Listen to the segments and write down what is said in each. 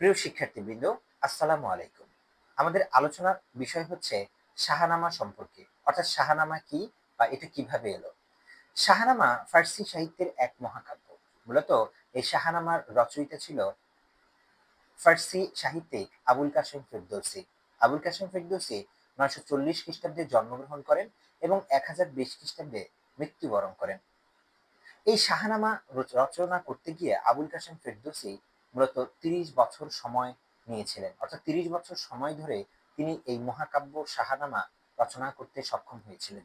প্রিয় শিক্ষার্থীবৃন্দ, আসসালামু আলাইকুম। আমাদের আলোচনার বিষয় হচ্ছে শাহানামা সম্পর্কে। অর্থাৎ শাহানামা কি বা এটা কীভাবে এলো? শাহানামা ফার্সি সাহিত্যের এক মহাকাব্য। মূলত এই শাহানামার রচয়িতা ছিল ফার্সি সাহিত্যিক আবুল কাসেম ফেরদৌসি। আবুল কাসেম ফেরদৌসি নয়শো চল্লিশ খ্রিস্টাব্দে জন্মগ্রহণ করেন এবং এক হাজার বিশ খ্রিস্টাব্দে মৃত্যুবরণ করেন। এই শাহানামা রচনা করতে গিয়ে আবুল কাসেম ফেরদৌসি মূলত তিরিশ বছর সময় নিয়েছিলেন। অর্থাৎ তিরিশ বছর সময় ধরে তিনি এই মহাকাব্য শাহানামা রচনা করতে সক্ষম হয়েছিলেন।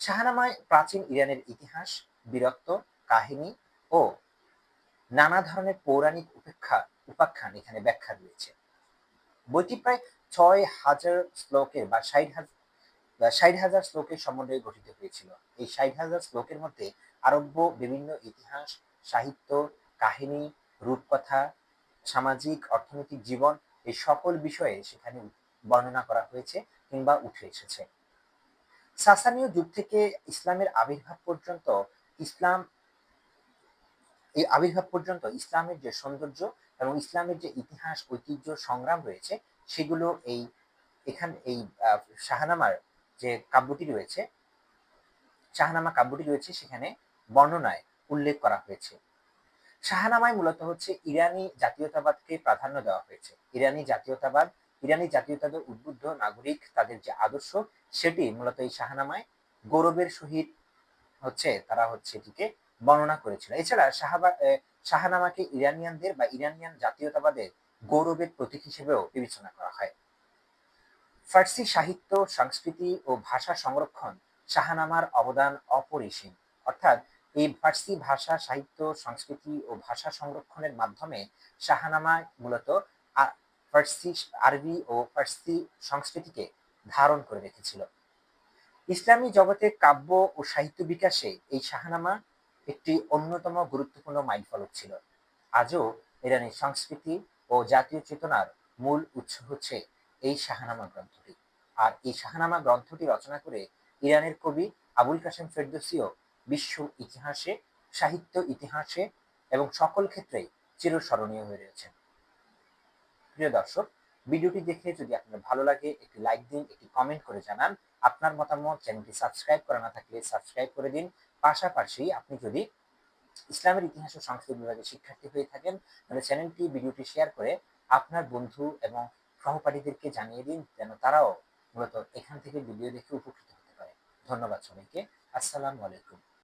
শাহানামায় প্রাচীন ইরানের ইতিহাস, বীরত্ব, কাহিনী ও নানা ধরনের পৌরাণিক উপেক্ষা উপাখ্যান এখানে ব্যাখ্যা রয়েছে। বইটি প্রায় ছয় হাজার শ্লোকের বা ষাট হাজার ষাট হাজার শ্লোকের সমন্বয়ে গঠিত হয়েছিল। এই ষাট হাজার শ্লোকের মধ্যে আরব্য বিভিন্ন ইতিহাস, সাহিত্য, কাহিনী রূপকথা, সামাজিক, অর্থনৈতিক জীবন এই সকল বিষয়ে সেখানে বর্ণনা করা হয়েছে কিংবা উঠে এসেছে। সাসানীয় যুগ থেকে ইসলামের আবির্ভাব পর্যন্ত ইসলাম, এই আবির্ভাব পর্যন্ত ইসলামের যে সৌন্দর্য এবং ইসলামের যে ইতিহাস, ঐতিহ্য, সংগ্রাম রয়েছে, সেগুলো এই এখান এই শাহানামার যে কাব্যটি রয়েছে, শাহানামা কাব্যটি রয়েছে, সেখানে বর্ণনায় উল্লেখ করা হয়েছে। শাহানামায় মূলত হচ্ছে ইরানি জাতীয়তাবাদকে প্রাধান্য দেওয়া হয়েছে। ইরানি জাতীয়তাবাদ ইরানি জাতীয়তাবাদ উদ্বুদ্ধ নাগরিক, তাদের যে আদর্শ, সেটি মূলত এই শাহানামায় গৌরবের সহিত হচ্ছে তারা হচ্ছে এটিকে বর্ণনা করেছিল। এছাড়া শাহাবা শাহানামাকে ইরানিয়ানদের বা ইরানিয়ান জাতীয়তাবাদের গৌরবের প্রতীক হিসেবেও বিবেচনা করা হয়। ফার্সি সাহিত্য, সংস্কৃতি ও ভাষা সংরক্ষণ শাহানামার অবদান অপরিসীম। অর্থাৎ এই ফার্সি ভাষা, সাহিত্য, সংস্কৃতি ও ভাষা সংরক্ষণের মাধ্যমে শাহানামায় মূলত ফার্সি, আরবি ও ফার্সি সংস্কৃতিকে ধারণ করে রেখেছিল। ইসলামী জগতে কাব্য ও সাহিত্য বিকাশে এই শাহানামা একটি অন্যতম গুরুত্বপূর্ণ মাইলফলক ছিল। আজও ইরানের সংস্কৃতি ও জাতীয় চেতনার মূল উৎস হচ্ছে এই শাহানামা গ্রন্থটি। আর এই শাহানামা গ্রন্থটি রচনা করে ইরানের কবি আবুল কাসেম ফেরদৌসিও বিশ্ব ইতিহাসে, সাহিত্য ইতিহাসে এবং সকল ক্ষেত্রেই চিরস্মরণীয় হয়ে রয়েছে। প্রিয় দর্শক, ভিডিওটি দেখে যদি আপনার ভালো লাগে, একটি লাইক দিন, একটি কমেন্ট করে জানান। আপনার মতামত, চ্যানেলটি সাবস্ক্রাইব করা না থাকলে সাবস্ক্রাইব করে দিন। পাশাপাশি আপনি যদি ইসলামের ইতিহাস ও সংস্কৃতি বিভাগের শিক্ষার্থী হয়ে থাকেন, তাহলে চ্যানেলটি, ভিডিওটি শেয়ার করে আপনার বন্ধু এবং সহপাঠীদেরকে জানিয়ে দিন, যেন তারাও মূলত এখান থেকে ভিডিও দেখে উপকৃত হতে পারে। ধন্যবাদ সবাইকে। আসসালামু আলাইকুম।